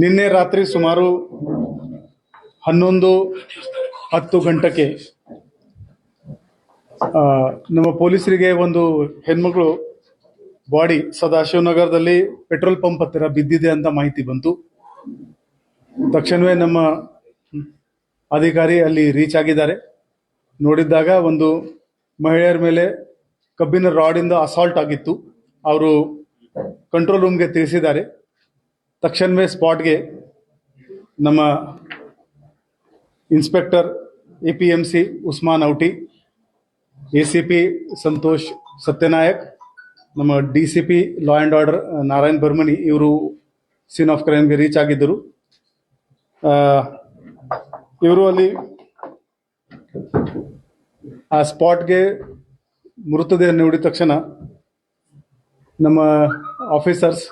ನಿನ್ನೆ ರಾತ್ರಿ ಸುಮಾರು ಹನ್ನೊಂದು ಹತ್ತು ಗಂಟೆಗೆ ನಮ್ಮ ಪೊಲೀಸರಿಗೆ ಒಂದು ಹೆಣ್ಮಗಳು ಬಾಡಿ ಸದಾಶಿವನಗರದಲ್ಲಿ ಪೆಟ್ರೋಲ್ ಪಂಪ್ ಹತ್ತಿರ ಬಿದ್ದಿದೆ ಅಂತ ಮಾಹಿತಿ ಬಂತು. ತಕ್ಷಣವೇ ನಮ್ಮ ಅಧಿಕಾರಿ ಅಲ್ಲಿ ರೀಚ್ ಆಗಿದ್ದಾರೆ. ನೋಡಿದ್ದಾಗ ಒಂದು ಮಹಿಳೆಯರ ಮೇಲೆ ಕಬ್ಬಿನ ರಾಡಿಂದ ಅಸಾಲ್ಟ್ ಆಗಿತ್ತು. ಅವರು ಕಂಟ್ರೋಲ್ ರೂಮ್ಗೆ ತಿಳಿಸಿದ್ದಾರೆ. ತಕ್ಷಣವೇ ಸ್ಪಾಟ್ಗೆ ನಮ್ಮ inspector A P M C Usman ಔಟಿ A C P Santosh Satyanayak, ನಮ್ಮ D C P law and order Narayan Barmani ಇವರು ಸೀನ್ ಆಫ್ ಕ್ರೈಮ್ಗೆ ರೀಚ್ ಆಗಿದ್ದರು. ಇವರು ಅಲ್ಲಿ ಆ ಸ್ಪಾಟ್ಗೆ ಮೃತದೇಹ ನೋಡಿದ ತಕ್ಷಣ ನಮ್ಮ ಆಫೀಸರ್ಸ್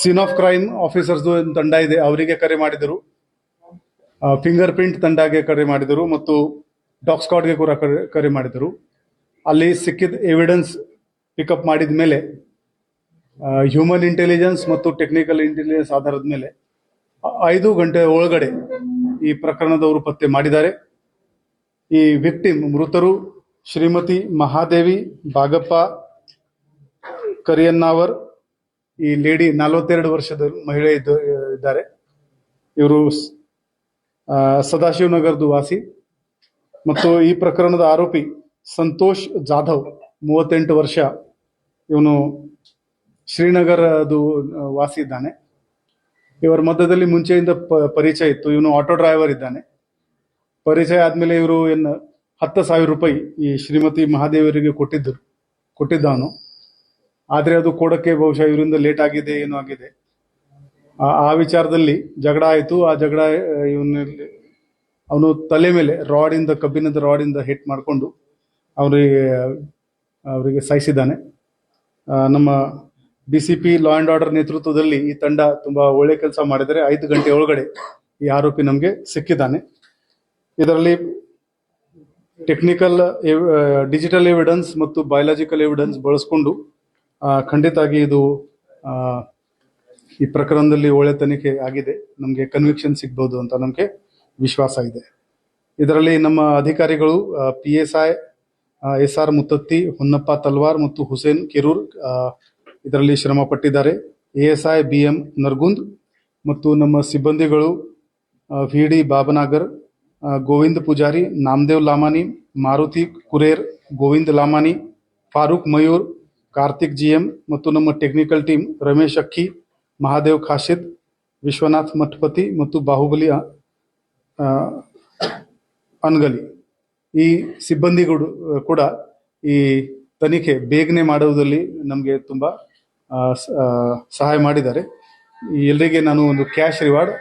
ಸೀನ್ ಆಫ್ ಕ್ರೈಮ್ ಆಫೀಸರ್ಸ್ದು ತಂಡ ಇದೆ, ಅವರಿಗೆ ಕರೆ ಮಾಡಿದರು. ಫಿಂಗರ್ ಪ್ರಿಂಟ್ ತಂಡಗೆ ಕರೆ ಮಾಡಿದರು ಮತ್ತು ಡಾಗ್ ಸ್ಕಾಡ್ಗೆ ಕೂಡ ಕರೆ ಕರೆ ಮಾಡಿದರು. ಅಲ್ಲಿ ಸಿಕ್ಕಿದ ಎವಿಡೆನ್ಸ್ ಪಿಕಪ್ ಮಾಡಿದ ಮೇಲೆ ಹ್ಯೂಮನ್ ಇಂಟೆಲಿಜೆನ್ಸ್ ಮತ್ತು ಟೆಕ್ನಿಕಲ್ ಇಂಟೆಲಿಜೆನ್ಸ್ ಆಧಾರದ ಮೇಲೆ, ಐದು ಗಂಟೆ ಒಳಗಡೆ ಈ ಪ್ರಕರಣದವರು ಪತ್ತೆ ಮಾಡಿದ್ದಾರೆ. ಈ ವಿಕ್ಟಿಮ್ ಮೃತರು ಶ್ರೀಮತಿ ಮಹಾದೇವಿ ಬಾಗಪ್ಪ ಕರಿಯನ್ನಾವರ್ ಈ ಲೇಡಿ ನಲವತ್ತೆರಡು ವರ್ಷದ ಮಹಿಳೆ ಇದ್ದ- ಇದ್ದಾರೆ. ಇವರು ಸದಾಶಿವನಗರದ ವಾಸಿ. ಮತ್ತು ಈ ಪ್ರಕರಣದ ಆರೋಪಿ ಸಂತೋಷ್ ಜಾಧವ್, ಮೂವತ್ತೆಂಟು ವರ್ಷ. ಇವನು ಶ್ರೀನಗರದು ವಾಸಿ ಇದ್ದಾನೆ. ಇವರ ಮಧ್ಯದಲ್ಲಿ ಮುಂಚೆಯಿಂದ ಪರಿಚಯ ಇತ್ತು. ಇವನು ಆಟೋ ಡ್ರೈವರ್ ಇದ್ದಾನೆ. ಪರಿಚಯ ಆದ್ಮೇಲೆ ಇವರು ಏನು ಹತ್ತು ಸಾವಿರ ರೂಪಾಯಿ ಈ ಶ್ರೀಮತಿ ಮಹಾದೇವರಿಗೆ ಕೊಟ್ಟಿದ್ದರು ಕೊಟ್ಟಿದ್ದವನು ಆದರೆ ಅದು ಕೊಡೋಕ್ಕೆ ಬಹುಶಃ ಇವರಿಂದ ಲೇಟ್ ಆಗಿದೆ, ಏನೋ ಆಗಿದೆ. ಆ- ವಿಚಾರದಲ್ಲಿ ಜಗಳ ಆಯಿತು. ಆ ಜಗಳ ಇವನಲ್ಲಿ ಅವನು ತಲೆ ಮೇಲೆ ರಾಡಿಂದ ಕಬ್ಬಿಣದ ರಾಡಿಂದ ಹಿಟ್ ಮಾಡಿಕೊಂಡು ಅವರಿಗೆ ಅವರಿಗೆ ಸಾಯಿಸಿದ್ದಾನೆ ನಮ್ಮ D C P law and order ನೇತೃತ್ವದಲ್ಲಿ ಈ ತಂಡ ತುಂಬ ಒಳ್ಳೆ ಕೆಲಸ ಮಾಡಿದರೆ ಐದು ಗಂಟೆ ಒಳಗಡೆ ಈ ಆರೋಪಿ ನಮಗೆ ಸಿಕ್ಕಿದ್ದಾನೆ. ಇದರಲ್ಲಿ ಟೆಕ್ನಿಕಲ್ ಡಿಜಿಟಲ್ ಎವಿಡೆನ್ಸ್ ಮತ್ತು ಬಯಾಲಜಿಕಲ್ ಎವಿಡೆನ್ಸ್ ಬಳಸ್ಕೊಂಡು ಖಂಡಿತಾಗಿ ಇದು ಈ ಪ್ರಕರಣದಲ್ಲಿ ಒಳ್ಳೆ ತನಿಖೆ ಆಗಿದೆ. ನಮಗೆ ಕನ್ವಿಕ್ಷನ್ ಸಿಗ್ಬೋದು ಅಂತ ನಮಗೆ ವಿಶ್ವಾಸ ಇದೆ. ಇದರಲ್ಲಿ ನಮ್ಮ ಅಧಿಕಾರಿಗಳು P S I S R Muttatti, Honnappa Talwar ಮತ್ತು ಹುಸೇನ್ ಕಿರೂರ್ ಇದರಲ್ಲಿ ಶ್ರಮ ಪಟ್ಟಿದ್ದಾರೆ. A S I B M Nargund ಮತ್ತು ನಮ್ಮ ಸಿಬ್ಬಂದಿಗಳು V D Babanagar Govinda Govind Pujari, Namdev Lamani, Maruti Kurer, Govinda Lamani, Farooq Mayur Karthik G M ಮತ್ತು ನಮ್ಮ technical team Ramesh ಅಕ್ಕಿ, ಮಹಾದೇವ್ ಖಾಶಿದ್, ವಿಶ್ವನಾಥ್ ಮಠಪತಿ ಮತ್ತು ಬಾಹುಬಲಿ ಅನ್ಗಲಿ. ಈ ಸಿಬ್ಬಂದಿಗಳು ಕೂಡ ಈ ತನಿಖೆ ಬೇಗನೆ ಮಾಡುವುದರಲ್ಲಿ ನಮಗೆ ತುಂಬ ಸಹಾಯ ಮಾಡಿದ್ದಾರೆ. ಎಲ್ಲರಿಗೆ ನಾನು ಒಂದು ಕ್ಯಾಶ್ ರಿವಾರ್ಡ್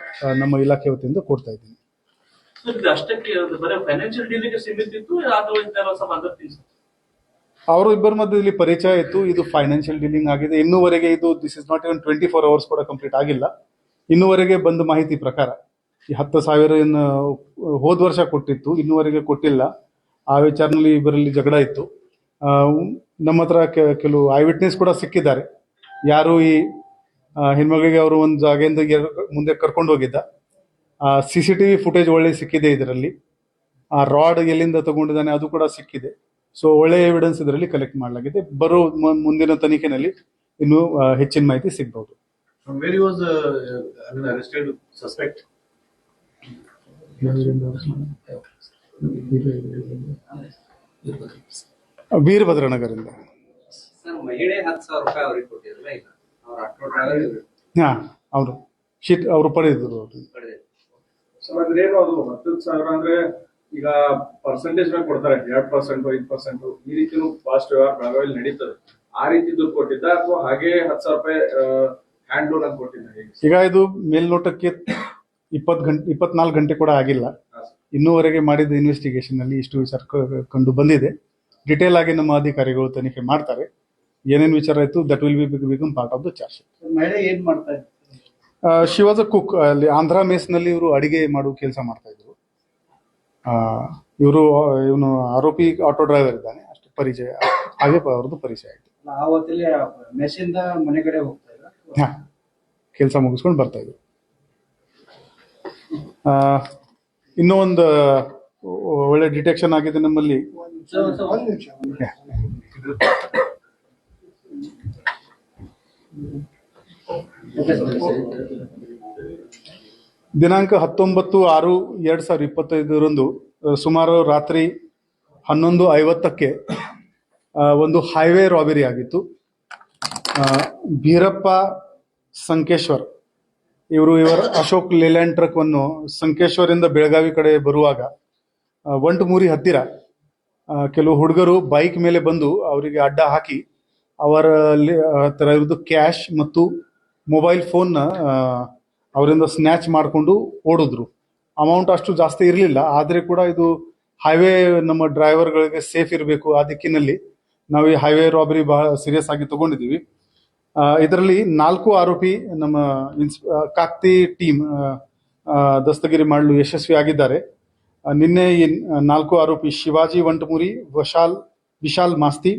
ನಮ್ಮ ಇಲಾಖೆ ವತಿಯಿಂದ ಕೊಡ್ತಾ ಇದ್ದೀನಿ. ಅವರು ಇಬ್ಬರ ಮಧ್ಯದಲ್ಲಿ ಪರಿಚಯ ಇತ್ತು. ಇದು ಫೈನಾನ್ಷಿಯಲ್ ಡೀಲಿಂಗ್ ಆಗಿದೆ. ಇನ್ನೂವರೆಗೆ ಇದು this is not even twenty four hours ಕೂಡ ಕಂಪ್ಲೀಟ್ ಆಗಿಲ್ಲ. ಇನ್ನೂವರೆಗೆ ಬಂದ ಮಾಹಿತಿ ಪ್ರಕಾರ, ಈ ಹತ್ತು ಸಾವಿರ ಏನು ಹೋದ ವರ್ಷ ಕೊಟ್ಟಿತ್ತು. ಇನ್ನೂವರೆಗೆ ಕೊಟ್ಟಿಲ್ಲ. ಆ ವಿಚಾರದಲ್ಲಿ ಇಬ್ಬರಲ್ಲಿ ಜಗಳ ಇತ್ತು. ನಮ್ಮ ಹತ್ರ ಕೆಲವು ಐ ವಿಟ್ನೆಸ್ ಕೂಡ ಸಿಕ್ಕಿದ್ದಾರೆ. ಯಾರು ಈ ಹೆಣ್ಮಗಳಿಗೆ ಅವರು ಒಂದು ಜಾಗೆಯಿಂದ ಮುಂದೆ ಕರ್ಕೊಂಡು ಹೋಗಿದ್ದ. C C T V footage ಒಳ್ಳೆ ಸಿಕ್ಕಿದೆ ಇದರಲ್ಲಿ. ಆ ರಾಡ್ ಎಲ್ಲಿಂದ ತಗೊಂಡಿದ್ದಾನೆ ಅದು ಕೂಡ ಸಿಕ್ಕಿದೆ. ಸೊ ಒಳ್ಳೆ ಎವಿಡೆನ್ಸ್ ಇದರಲ್ಲಿ ಕಲೆಕ್ಟ್ ಮಾಡಲಾಗಿದೆ. ಬರೋ ಮುಂದಿನ ತನಿಖೆನಲ್ಲಿ ಇನ್ನೂ ಹೆಚ್ಚಿನ ಮಾಹಿತಿ ಸಿಗ್ಬಹುದು ವೀರಭದ್ರ ನಗರಿಂದ ಹಾ ಅವರು. ಶೀಟ್ ಅವರು ಪಡೆದಿದ್ರು ಈಗ ಪರ್ಸೆಂಟೇಜ್ ಮೇಲೆ ಕೊಡ್ತಾರೆ ಎರಡ್ ಪರ್ಸೆಂಟ್ ಐದ್ ಪರ್ಸೆಂಟ್ ಈ ರೀತಿ ಫಾಸ್ಟ್ ವ್ಯವಹಾರ ಬೆಳಗಾವಿಯಲ್ಲಿ ನಡೀತದೆ. ಆ ರೀತಿ ದುಡ್ಡು ಕೊಟ್ಟಿದ್ದ ಅಥವಾ ಹಾಗೆ ಹತ್ತು ಸಾವಿರ ರೂಪಾಯಿ ಹ್ಯಾಂಡ್ ಲೋನ್ ಅಂತ ಕೊಟ್ಟಿದ್ದ ಈಗ ಇದು ಮೇಲ್ನೋಟಕ್ಕೆ ಇಪ್ಪತ್ ಗಂಟೆ ಇಪ್ಪತ್ನಾಲ್ಕು ಗಂಟೆ ಕೂಡ ಆಗಿಲ್ಲ. ಇನ್ನೂವರೆಗೆ ಮಾಡಿದ ಇನ್ವೆಸ್ಟಿಗೇಷನ್ ಅಲ್ಲಿ ಇಷ್ಟು ವಿಚಾರ ಕಂಡು ಬಂದಿದೆ. ಡಿಟೇಲ್ ಆಗಿ ನಮ್ಮ ಅಧಿಕಾರಿಗಳು ತನಿಖೆ ಮಾಡ್ತಾರೆ. ಏನೇನು ವಿಚಾರ ಆಯ್ತು that will be become part of the charge ಮಹಿಳೆ ಏನ್ ಮಾಡ್ತಾ ಇದ್ದಾರೆ? ಶಿ ವಾಸ್ ಅ ಕುಕ್ ಅಲ್ಲಿ ಆಂಧ್ರ ಮೆಸ್ನಲ್ಲಿ ಇವರು ಅಡಿಗೆ ಮಾಡುವ ಕೆಲಸ ಮಾಡ್ತಾ ಇವರು ಇವನು ಆರೋಪಿ ಆಟೋ ಡ್ರೈವರ್ ಇದ್ದಾನೆ. ಅಷ್ಟು ಪರಿಚಯ. ಹಾಗೆ ಅವ್ರದ್ದು ಪರಿಚಯ ಆಯ್ತು. ಮೆಸ್ಸಿಂದ ಮನೆ ಕಡೆ ಹೋಗ್ತಾ ಇದ್ರ? ಹಾ ಕೆಲಸ ಮುಗಿಸ್ಕೊಂಡು ಬರ್ತಾ ಇದ್ರು ಆ, ಇನ್ನೂ ಒಂದು ಒಳ್ಳೆ ಡಿಟೆಕ್ಷನ್ ಆಗಿದೆ ನಮ್ಮಲ್ಲಿ. ದಿನಾಂಕ ಹತ್ತೊಂಬತ್ತು ಆರು ಎರಡು ಸಾವಿರದ ಇಪ್ಪತ್ತೈದರಂದು ಸುಮಾರು ರಾತ್ರಿ ಹನ್ನೊಂದು ಐವತ್ತಕ್ಕೆ ಒಂದು ಹೈವೇ ರಾಬರಿ ಆಗಿತ್ತು. ಭೀರಪ್ಪ ಸಂಕೇಶ್ವರ್ ಇವರು ಇವರ ಅಶೋಕ್ ಲೇಲ್ಯಾಂಡ್ ಟ್ರಕ್ ಅನ್ನು ಸಂಕೇಶ್ವರಿಂದ ಬೆಳಗಾವಿ ಕಡೆ ಬರುವಾಗ ಒಂಟು ಮೂರಿ ಹತ್ತಿರ ಕೆಲವು ಹುಡುಗರು ಬೈಕ್ ಮೇಲೆ ಬಂದು ಅವರಿಗೆ ಅಡ್ಡ ಹಾಕಿ ಅವರಲ್ಲಿ ಹತ್ರ ಇರೋದು ಕ್ಯಾಶ್ ಮತ್ತು ಮೊಬೈಲ್ ಫೋನ್ ಅವರಿಂದ ಸ್ನ್ಯಾಚ್ ಮಾಡಿಕೊಂಡು ಓಡಿದ್ರು. ಅಮೌಂಟ್ ಅಷ್ಟು ಜಾಸ್ತಿ ಇರಲಿಲ್ಲ, ಆದರೆ ಕೂಡ ಇದು ಹೈವೇ ನಮ್ಮ ಡ್ರೈವರ್ಗಳಿಗೆ ಸೇಫ್ ಇರಬೇಕು ಆ ದಿಕ್ಕಿನಲ್ಲಿ. ನಾವು ಈ ಹೈವೇ ರಾಬರಿ ಬಹಳ ಸೀರಿಯಸ್ ಆಗಿ ತಗೊಂಡಿದ್ದೀವಿ ಇದರಲ್ಲಿ ನಾಲ್ಕು ಆರೋಪಿ ನಮ್ಮ ಇನ್ಸ್ ಕಾಕ್ತಿ ಟೀಮ್ ದಸ್ತಗಿರಿ ಮಾಡಲು ಯಶಸ್ವಿ ಆಗಿದ್ದಾರೆ. ನಿನ್ನೆ ಈ ನಾಲ್ಕು ಆರೋಪಿ ಶಿವಾಜಿ ವಂಟಮುರಿ, ವಶಾಲ್, ವಿಶಾಲ್ ಮಾಸ್ತಿ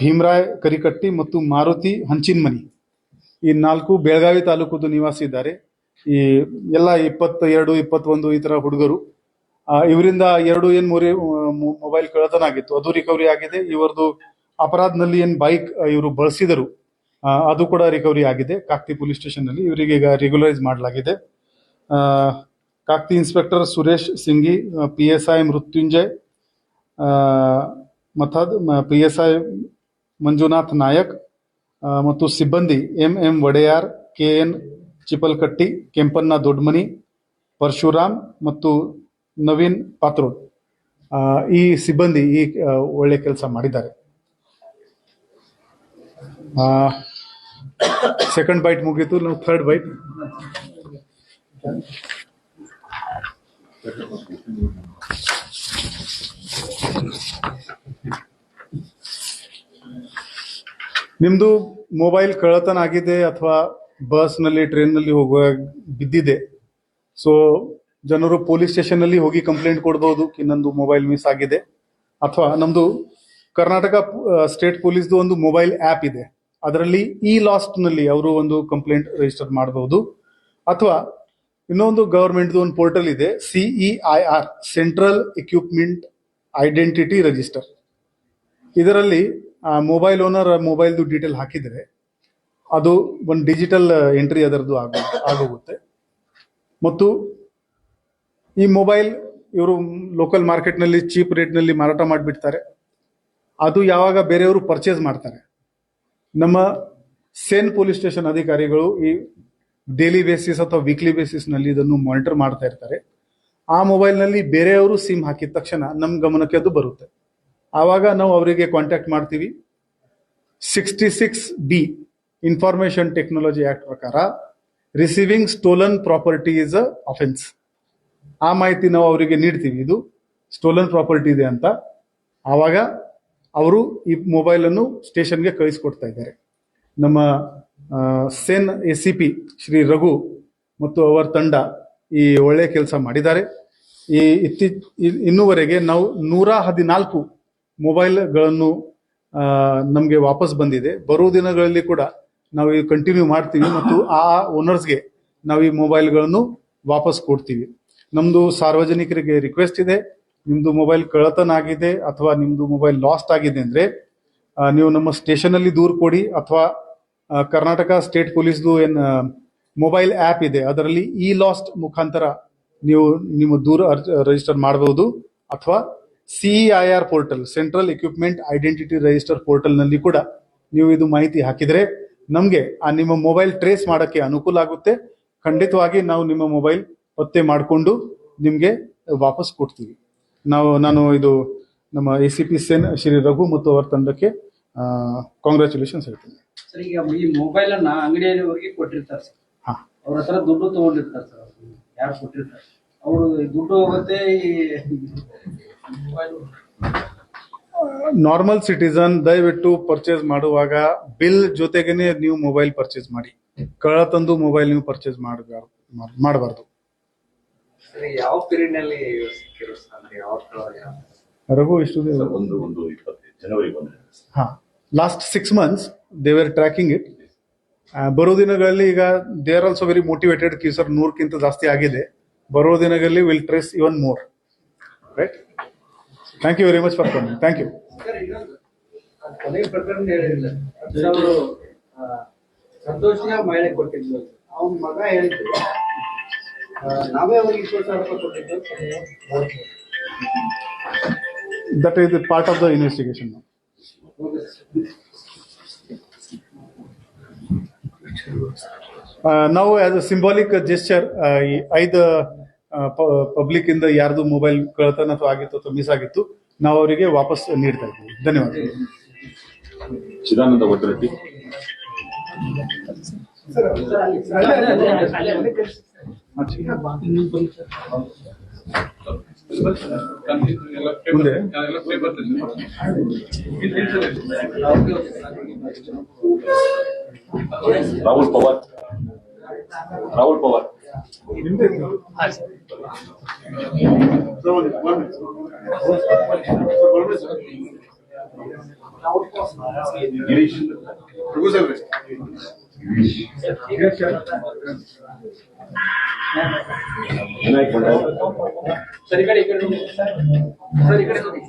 ಭೀಮರಾಯ್ ಕರಿಕಟ್ಟಿ ಮತ್ತು ಮಾರುತಿ ಹಂಚಿನ್ಮನಿ. ಈ ನಾಲ್ಕು ಬೆಳಗಾವಿ ತಾಲೂಕುದು ನಿವಾಸಿ ಇದ್ದಾರೆ. ಈ ಎಲ್ಲ ಇಪ್ಪತ್ತ ಎರಡು ಇಪ್ಪತ್ತೊಂದು ಈ ತರ ಹುಡುಗರು. ಇವರಿಂದ ಎರಡು ಏನ್ ಮೂರಿ ಮೊಬೈಲ್ ಕಳ್ಳತನ ಆಗಿತ್ತು. ಅದು ರಿಕವರಿ ಆಗಿದೆ. ಇವರದು ಅಪರಾಧನಲ್ಲಿ ಏನ್ ಬೈಕ್ ಇವರು ಬಳಸಿದರು. ಅದು ಕೂಡ ರಿಕವರಿ ಆಗಿದೆ. ಕಾಕ್ತಿ ಪೊಲೀಸ್ ಸ್ಟೇಷನ್ನಲ್ಲಿ ಇವರಿಗೆ ಈಗ ರೆಗ್ಯುಲರೈಸ್ ಮಾಡಲಾಗಿದೆ. Kakati inspector Suresh Singi P S I Mrutyunjay Mathad P S I Manjunath Nayak ಮತ್ತು ಸಿಬ್ಬಂದಿ M M Odeyar, K N Chipalkatti Kempanna Dodmani, Parashuram ಮತ್ತು ನವೀನ್ ಪಾತ್ರೋಡ್ ಈ ಸಿಬ್ಬಂದಿ ಈ ಒಳ್ಳೆ ಕೆಲಸ ಮಾಡಿದ್ದಾರೆ. ಸೆಕೆಂಡ್ ಬೈಟ್ ಮುಗೀತು ನಾವು ಥರ್ಡ್ ಬೈಟ್ ನಿಮ್ದು ಮೊಬೈಲ್ ಕಳ್ಳತನ ಆಗಿದೆ ಅಥವಾ ಬಸ್ನಲ್ಲಿ ಟ್ರೈನ್ನಲ್ಲಿ ಹೋಗುವಾಗ ಬಿದ್ದಿದೆ. ಸೊ ಜನರು ಪೊಲೀಸ್ ಸ್ಟೇಷನ್ನಲ್ಲಿ ಹೋಗಿ ಕಂಪ್ಲೇಂಟ್ ಕೊಡ್ಬೋದು. ಇನ್ನೊಂದು ನಂದು ಮೊಬೈಲ್ ಮಿಸ್ ಆಗಿದೆ. ಅಥವಾ ನಮ್ದು ಕರ್ನಾಟಕ ಸ್ಟೇಟ್ ಪೊಲೀಸ್ದು ಒಂದು ಮೊಬೈಲ್ ಆ್ಯಪ್ ಇದೆ. ಅದರಲ್ಲಿ ಇ ಲಾಸ್ಟ್ನಲ್ಲಿ ಅವರು ಒಂದು ಕಂಪ್ಲೇಂಟ್ ರಿಜಿಸ್ಟರ್ ಮಾಡಬಹುದು ಅಥವಾ ಇನ್ನೊಂದು ಗವರ್ಮೆಂಟ್ದು ಒಂದು ಪೋರ್ಟಲ್ ಇದೆ C E I R central equipment identity register ಇದರಲ್ಲಿ ಮೊಬೈಲ್ ಓನರ್ ಮೊಬೈಲ್ದು ಡೀಟೇಲ್ ಹಾಕಿದರೆ ಅದು ಒಂದು ಡಿಜಿಟಲ್ ಎಂಟ್ರಿ ಅದರದ್ದು ಆಗ, ಆಗೋಗುತ್ತೆ. ಮತ್ತು ಈ ಮೊಬೈಲ್ ಇವರು ಲೋಕಲ್ ಮಾರ್ಕೆಟ್ನಲ್ಲಿ ಚೀಪ್ ರೇಟ್ನಲ್ಲಿ ಮಾರಾಟ ಮಾಡಿಬಿಡ್ತಾರೆ. ಅದು ಯಾವಾಗ ಬೇರೆಯವರು ಪರ್ಚೇಸ್ ಮಾಡ್ತಾರೆ. ನಮ್ಮ ಸೇನ್ ಪೊಲೀಸ್ ಸ್ಟೇಷನ್ ಅಧಿಕಾರಿಗಳು ಈ ಡೈಲಿ ಬೇಸಿಸ್ ಅಥವಾ ವೀಕ್ಲಿ ಬೇಸಿಸ್ನಲ್ಲಿ ಇದನ್ನು ಮಾನಿಟರ್ ಮಾಡ್ತಾ ಇರ್ತಾರೆ. ಆ ಮೊಬೈಲ್ನಲ್ಲಿ ಬೇರೆಯವರು ಸಿಮ್ ಹಾಕಿದ ತಕ್ಷಣ ನಮ್ಮ ಗಮನಕ್ಕೆ ಅದು ಬರುತ್ತೆ. ಆವಾಗ ನಾವು ಅವರಿಗೆ ಕಾಂಟ್ಯಾಕ್ಟ್ ಮಾಡ್ತೀವಿ. Sixty six B information technology act ಪ್ರಕಾರ receiving stolen property is a offence ಆ ಮಾಹಿತಿ ನಾವು ಅವರಿಗೆ ನೀಡ್ತೀವಿ. ಇದು ಸ್ಟೋಲನ್ ಪ್ರಾಪರ್ಟಿ ಇದೆ ಅಂತ. ಆವಾಗ ಅವರು ಈ ಮೊಬೈಲ್ ಅನ್ನು ಸ್ಟೇಷನ್ಗೆ ಕಳಿಸ್ಕೊಡ್ತಾ ಇದ್ದಾರೆ. ನಮ್ಮ CEN A C P Shri Raghu ಮತ್ತು ಅವರ ತಂಡ ಈ ಒಳ್ಳೆ ಕೆಲಸ ಮಾಡಿದ್ದಾರೆ. ಈ ಇತ್ತೀಚ ಇನ್ನೂವರೆಗೆ ನಾವು ನೂರ ಹದಿನಾಲ್ಕು ಮೊಬೈಲ್ಗಳನ್ನು ನಮಗೆ ವಾಪಸ್ ಬಂದಿದೆ. ಬರುವ ದಿನಗಳಲ್ಲಿ ಕೂಡ ನಾವು ಈ ಕಂಟಿನ್ಯೂ ಮಾಡ್ತೀವಿ ಮತ್ತು ಆ ಓನರ್ಸ್ಗೆ ನಾವು ಈ ಮೊಬೈಲ್ಗಳನ್ನು ವಾಪಸ್ ಕೊಡ್ತೀವಿ. ನಮ್ಮದು ಸಾರ್ವಜನಿಕರಿಗೆ ರಿಕ್ವೆಸ್ಟ್ ಇದೆ. ನಿಮ್ಮದು ಮೊಬೈಲ್ ಕಳ್ಳತನ ಆಗಿದೆ ಅಥವಾ ನಿಮ್ಮದು ಮೊಬೈಲ್ ಲಾಸ್ಟ್ ಆಗಿದೆ ಅಂದರೆ ನೀವು ನಮ್ಮ ಸ್ಟೇಷನಲ್ಲಿ ದೂರು ಕೊಡಿ ಅಥವಾ ಕರ್ನಾಟಕ ಸ್ಟೇಟ್ ಪೊಲೀಸ್ದು ಏನು ಮೊಬೈಲ್ ಆ್ಯಪ್ ಇದೆ, ಅದರಲ್ಲಿ ಇ ಲಾಸ್ಟ್ ಮುಖಾಂತರ ನೀವು ನಿಮ್ಮ ದೂರ ರಿಜಿಸ್ಟರ್ ಮಾಡಬಹುದು ಅಥವಾ C E I R portal central equipment identity register ಪೋರ್ಟಲ್ನಲ್ಲಿ ಕೂಡ ನೀವು ಇದು ಮಾಹಿತಿ ಹಾಕಿದ್ರೆ ನಮಗೆ ಆ ನಿಮ್ಮ ಮೊಬೈಲ್ ಟ್ರೇಸ್ ಮಾಡೋಕ್ಕೆ ಅನುಕೂಲ ಆಗುತ್ತೆ. ಖಂಡಿತವಾಗಿ ನಾವು ನಿಮ್ಮ ಮೊಬೈಲ್ ಒತ್ತೆ ಮಾಡಿಕೊಂಡು ನಿಮಗೆ ವಾಪಸ್ ಕೊಡ್ತೀವಿ. ನಾವು ನಾನು ಇದು ನಮ್ಮ A C P CEN Shri Raghu ಮತ್ತು ಅವರ ತಂಡಕ್ಕೆ ಕಾಂಗ್ರ್ಯಾಚುಲೇಷನ್ಸ್ ಹೇಳ್ತೀನಿ. ಸರ್ ಈಗ ಈ ಮೊಬೈಲ್ ಅನ್ನ ಅಂಗಡಿಯವರಿಗೆ ಕೊಟ್ಟಿರ್ತಾರೆ ಸರ್. ಹಾ. ಅವ್ರ ಹತ್ರ ದುಡ್ಡು ತಗೊಂಡಿರ್ತಾರೆ ಸರ್. ಅವ್ರು. ಯಾರು ಕೊಟ್ಟಿರ್ತಾರೆ? ಅವರು ದುಡ್ಡು ಹೋಗುತ್ತೆ ಈ ನಾರ್ಮಲ್ ಸಿಟಿಸನ್ ದಯವಿಟ್ಟು ಪರ್ಚೇಸ್ ಮಾಡುವಾಗ ಬಿಲ್ ಜೊತೆಗೇನೆ ನೀವು ಮೊಬೈಲ್ ಪರ್ಚೇಸ್ ಮಾಡಿ. ಕಳ ತಂದು ಮೊಬೈಲ್ ನೀವು ಪರ್ಚೇಸ್ ಮಾಡಬಾರ್ದು ಮಾಡಬಾರ್ದು. ಸರ್ ಯಾವ ರಘು ಎಷ್ಟು ಸರ್, ಒಂದು ಒಂದು ಇಪ್ಪತ್ತೈದು ಜನವರಿ ಒಂದು ಹಾ last six months they were tracking it ಬರೋ ದಿನಗಳಲ್ಲಿ ಈಗ they are also very motivated Ki sir ನೂರಕ್ಕಿಂತ ಜಾಸ್ತಿ ಆಗಿದೆ. ಬರೋ ದಿನಗಳಲ್ಲಿ will trace even more right thank you very much for coming thank you sir, ಇನ್ನೊಂದು ಆ ಕೊನೆ ಪ್ರಕರಣ ಹೇಳಿಲ್ಲ ಹತ್ತು ಸಾವಿರ ಆ, ಸಂತೋಷಿಯ ಮಹಿಳೆ ಕೊಟ್ಟಿದ್ಲು ಅವನ ಮಗ ಹೇಳಿದ್ರು ಆ, ನಾವೇ ಅವ್ರಿಗೆ ಇಪ್ಪತ್ತು ಸಾವಿರ ರೂಪಾಯಿ ಕೊಟ್ಟಿದ್ದು ಅಂತ ಹೇಳ್ತಾರೆ. That is part of the investigation ನಾವು ಆಸ್ ಅ ಸಿಂಬಾಲಿಕ್ ಜೆಸ್ಚರ್ ಈ ಐದು ಪಬ್ಲಿಕ್ ಇಂದ ಯಾರ್ದು ಮೊಬೈಲ್ ಕಳ್ತನ ಅಥವಾ ಆಗಿತ್ತು ಅಥವಾ ಮಿಸ್ ಆಗಿತ್ತು ನಾವು ಅವರಿಗೆ ವಾಪಸ್ ನೀಡ್ತಾ ಇದ್ದೀವಿ ಧನ್ಯವಾದ ಚಿದಾನಂದ ಒತ್ತರಟ್ಟಿ ಮುಂದೆ? ರಾಹುಲ್ ಪವಾರ್. ರಾಹುಲ್ ಪವಾರ್. ಗಿರೀಶ್ ವಿನಾಯಕ್ ಬಂಡಾಯ ಸರ್ ಈ ಕಡೆ ಈ ಕಡೆ ನೋಡಿ. ಸರ್ ಈ ಕಡೆ ನೋಡಿ.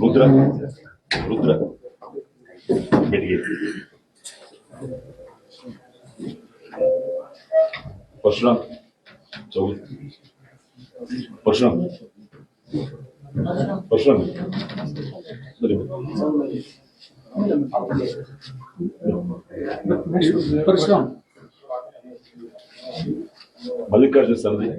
रुद्र रुद्र मिलिए परशुराम चौबीस परशुराम परशुराम परशुराम మల్లికార్జున సన్నిధి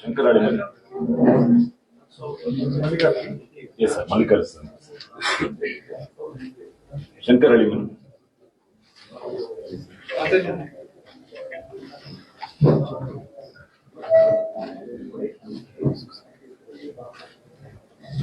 శంకరాడి మరి ఎస్ సార్ మల్లికార్జున శంకరాడి మరి Thank you.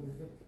Gracias.